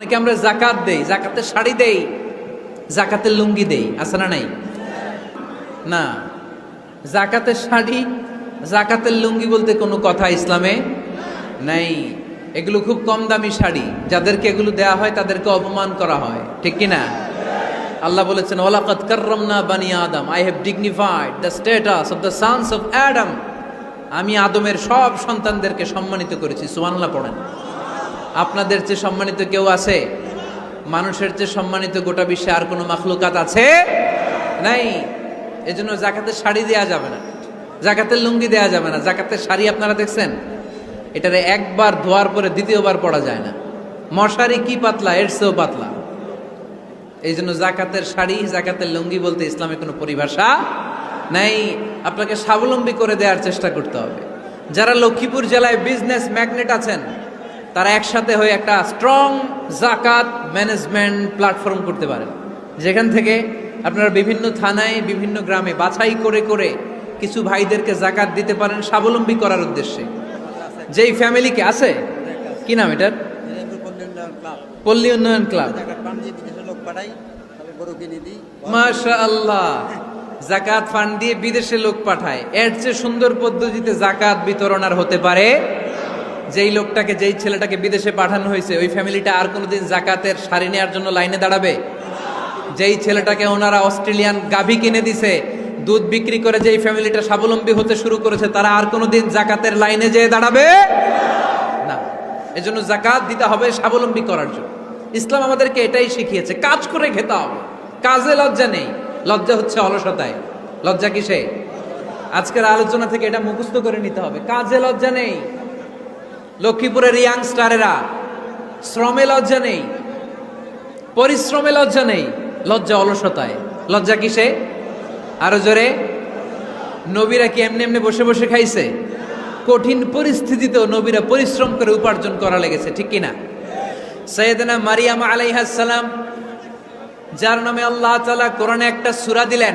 অনেকে আমরা জাকাত দেই? জাকাতের শাড়ি দেই? জাকাতের লুঙ্গি দেই? আছে না নাই? না। জাকাতের শাড়ি জাকাতের লুঙ্গি বলতে কোনো কথা ইসলামে নাই। এগুলো খুব কম দামি শাড়ি। যাদেরকে এগুলো দেয়া হয়, তাদেরকে অপমান করা হয়। ঠিক কি না আল্লাহ বলেছেন ওলাকাত কাররামনা বানি আদম। I have dignified the status of the sons of Adam আমি আদমের সব সন্তানদেরকে সম্মানিত করেছি। সুবহানাল্লাহ পড়েন। আপনাদের চেয়ে সম্মানিত কেউ আছে? মানুষের চেয়ে সম্মানিত গোটা বিশ্বে আর কোনো মাখলুকাত আছে? নাই। এজন্য জাকাতের শাড়ি দেয়া যাবে না। জাকাতের লুঙ্গি দেয়া যাবে না। জাকাতের শাড়ি আপনারা দেখছেন? এটারে একবার ধোয়ার পরে দ্বিতীয়বার পড়া যায় না। মশারি কি পাতলা, এর চেয়েও পাতলা। এই জন্য জাকাতের শাড়ি, জাকাতের লুঙ্গি বলতে ইসলামে কোনো পরিভাষা নাই। আপনাকে স্বাবলম্বী করে দেওয়ার চেষ্টা করতে হবে। যারা লক্ষ্মীপুর জেলায় বিজনেস ম্যাগনেট আছেন তারা একসাথে হয়ে একটা স্ট্রং জাকাত ম্যানেজমেন্ট প্ল্যাটফর্ম করতে পারেন যেখান থেকে আপনারা বিভিন্ন থানায়, বিভিন্ন গ্রামে বাছাই করে করে কিছু ভাইদেরকে জাকাত দিতে পারেন স্বাবলম্বী করার উদ্দেশ্যে। যেই ফ্যামিলিকে আছে? কি নাম এটার? পল্লী উন্নয়ন ক্লাব। আল্লাহ জাকাত ফান্ড দিয়ে বিদেশে লোক পাঠায়। এর চেয়ে সুন্দর পদ্ধতিতে জাকাত বিতরণ আর হতে পারে যেই লোকটাকে, যেই ছেলেটাকে বিদেশে পাঠানো হয়েছে, ওই ফ্যামিলিটা আর কোনোদিন জাকাতের শাড়ি নেওয়ার জন্য লাইনে দাঁড়াবে? যেই ছেলেটাকে ওনারা অস্ট্রেলিয়ান গাভী কিনে দিছে, দুধ বিক্রি করে যেই ফ্যামিলিটা স্বাবলম্বী হতে শুরু করেছে, তারা আর কোনোদিন জাকাতের লাইনে যেয়ে দাঁড়াবে? না। এজন্য জাকাত দিতে হবে স্বাবলম্বী করার জন্য। ইসলাম আমাদেরকে এটাই শিখিয়েছে, কাজ করে খেতে হবে। কাজে লজ্জা নেই। লজ্জা হচ্ছে অলসতায়। লজ্জা কিসে? আজকের আলোচনা থেকে এটা মুখস্থ করে নিতে হবে। কাজে লজ্জা নেই। লক্ষ্মীপুরের ইয়াংস্টারেরা শ্রমে লজ্জা নেই, পরিশ্রমে লজ্জা নেই, লজ্জা অলসতায়। লজ্জা কিসে? আরও জোরে, নবীরা কি এমনি এমনি বসে বসে খাইছে? কঠিন পরিস্থিতিতেও নবীরা পরিশ্রম করে উপার্জন করা লেগেছে, ঠিক কিনা? সৈয়দনা মারিয়াম আলাইহাসালাম যার নামে আল্লাহ তালা কোরআনে একটা সুরা দিলেন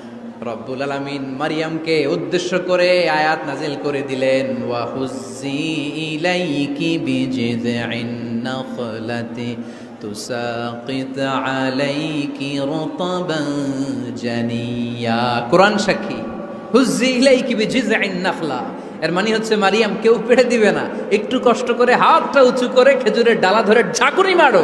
রব্বুল আলামিন মারিয়ামকে উদ্দেশ্য করে আয়াত নাজিল করে দিলেন, ওয়া হুজ্জি ইলাইকি বিজিযিন নাখলাতি, তুসাকিত আলাইকি রতবান জানিয়া। কোরআন সাক্ষী, হুজ্জি ইলাইকি বিজিযিন নাখলা। এর মানে হচ্ছে মারিয়াম কেউ পেড়ে দিবে না, একটু কষ্ট করে হাতটা উঁচু করে খেজুরের ডালা ধরে ঝাঁকুনি মারো।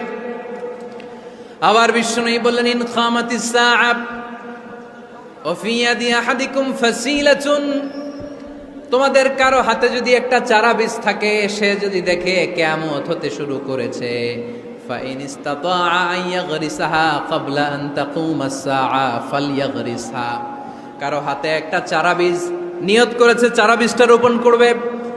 আবার বিষ্ণু বললেন ইন খামাতিস সাআব وفي يد أحدكم فسيلة তোমাদের কারো হাতে যদি একটা চারা বীজ থাকে সে যদি দেখে কেয়ামত হতে শুরু করেছে فإن استطاع أن يغرسها قبل أن تقوم الساعة فليغرسها কারো হাতে একটা চারা বীজ নিয়ত করেছে চারা বীজটা রোপণ করবে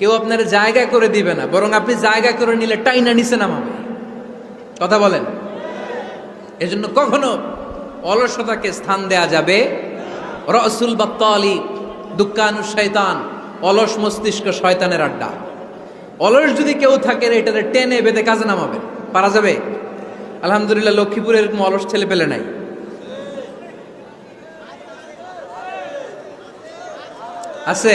কেউ আপনার জায়গা করে দিবে না, বরং আপনি জায়গা করে নিলে টাইনা নিচে নামাবে। কথা বলেন। এজন্য কখনো অলসতাকে স্থান দেয়া যাবে রসুল বাত্তালি দুঃখানু শয়তান, অলস মস্তিষ্ক শয়তানের আড্ডা। অলস যদি কেউ থাকে এটাতে টেনে বেঁধে কাজে নামাবে। পারা যাবে? আলহামদুলিল্লাহ লক্ষ্মীপুরে এরকম অলস ছেলে পেলে নাই। আছে?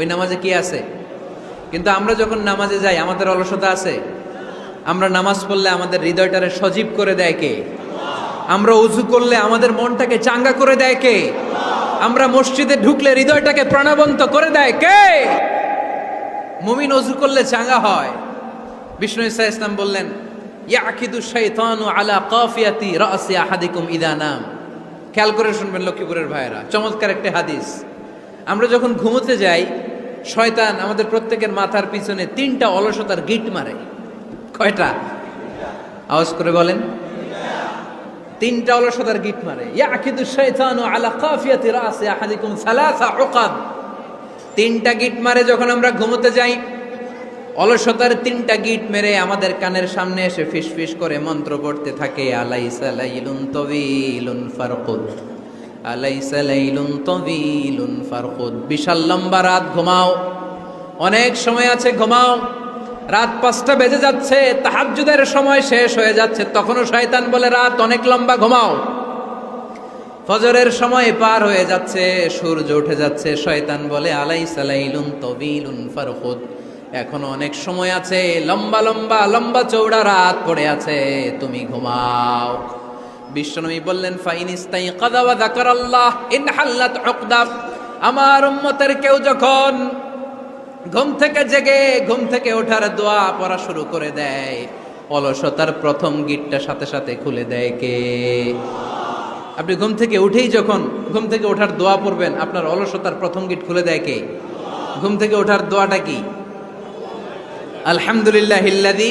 ওই নামাজে কি আছে? কিন্তু আমরা যখন নামাজে যাই, আমাদের অলসতা আছে। আমরা নামাজ পড়লে আমাদের হৃদয়টারে সজীব করে দেয় কে? আমরা উজু করলে আমাদের মনটাকে চাঙ্গা করে দেয় কে? আমরা মসজিদে ঢুকলে হৃদয়টাকে প্রাণবন্ত করে দেয় কে? মুমিন অজু করলে চাঙ্গা হয়। বিষ্ণু ইসা ইসলাম বললেন, ইয়াকিদু শাইতানু আলা কাফিয়াতি রাসি আহাদিকুম ইদা নাম। খেয়াল করে শুনবেন লক্ষ্মীপুরের ভাইয়েরা। চমৎকার একটা হাদিস। আমরা যখন ঘুমোতে যাই শয়তান আমাদের প্রত্যেকের মাথার পিছনে তিনটা অলসতার গিট মারে। কয়টা? আওয়াজ করে বলেন। তিনটা অলসতার গিট মারে। ইয়াকিদু শাইতানু আলা কাফিয়াতি রাসি আহাদিকুম সালাসা উকাদ। তিনটা গিট মারে যখন আমরা ঘুমোতে যাই, অলসতার তিনটা গিট মেরে আমাদের কানের সামনে এসে ফিস ফিস করে মন্ত্র পড়তে থাকে, আলাইসা লাইলুন তবিলুন ফারকুদ। বিশাল লম্বা রাত, ঘুমাও। অনেক সময় আছে, ঘুমাও। রাত পাঁচটা বেজে যাচ্ছে, তাহাজ্জুদের সময় শেষ হয়ে যাচ্ছে। তখনও শয়তান বলে, রাত অনেক লম্বা, ঘুমাও। ফজরের সময় পার হয়ে যাচ্ছে, সূর্য উঠে যাচ্ছে। শয়তান বলে আলাই সালাইলুন তবিলুন ফারহুদ এখনও অনেক সময় আছে, লম্বা লম্বা লম্বা চৌড়া রাত পড়ে আছে। তুমি ঘুমাও। বিশ্বনবী বললেন ফাইনিস্তাই কাদা ওয়া যাকারাল্লাহ, ইন হাল্লাত উকদা। আমার উম্মতের কেউ যখন ঘুম থেকে জেগে, ঘুম থেকে ওঠার দোয়া পড়া শুরু করে দেয়, অলসতার প্রথম গিটটা সাথে সাথে খুলে দেয় কে? আপনি ঘুম থেকে উঠেই যখন ঘুম থেকে ওঠার দোয়া পড়বেন, আপনার অলসতার প্রথম গিট খুলে দেয় কে? ঘুম থেকে ওঠার দোয়াটা কি? আলহামদুলিল্লাহ ইল্লাদি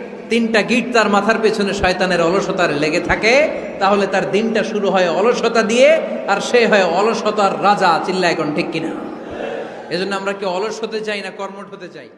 তিনটা গিট তার মাথার পেছনে শয়তানের অলসতার লেগে থাকে, তাহলে তার দিনটা শুরু হয় অলসতা দিয়ে, আর সে হয় অলসতার রাজা চিল্লা এখন ঠিক কিনা? এজন্য আমরা কি অলস হতে চাই না কর্মট হতে চাই?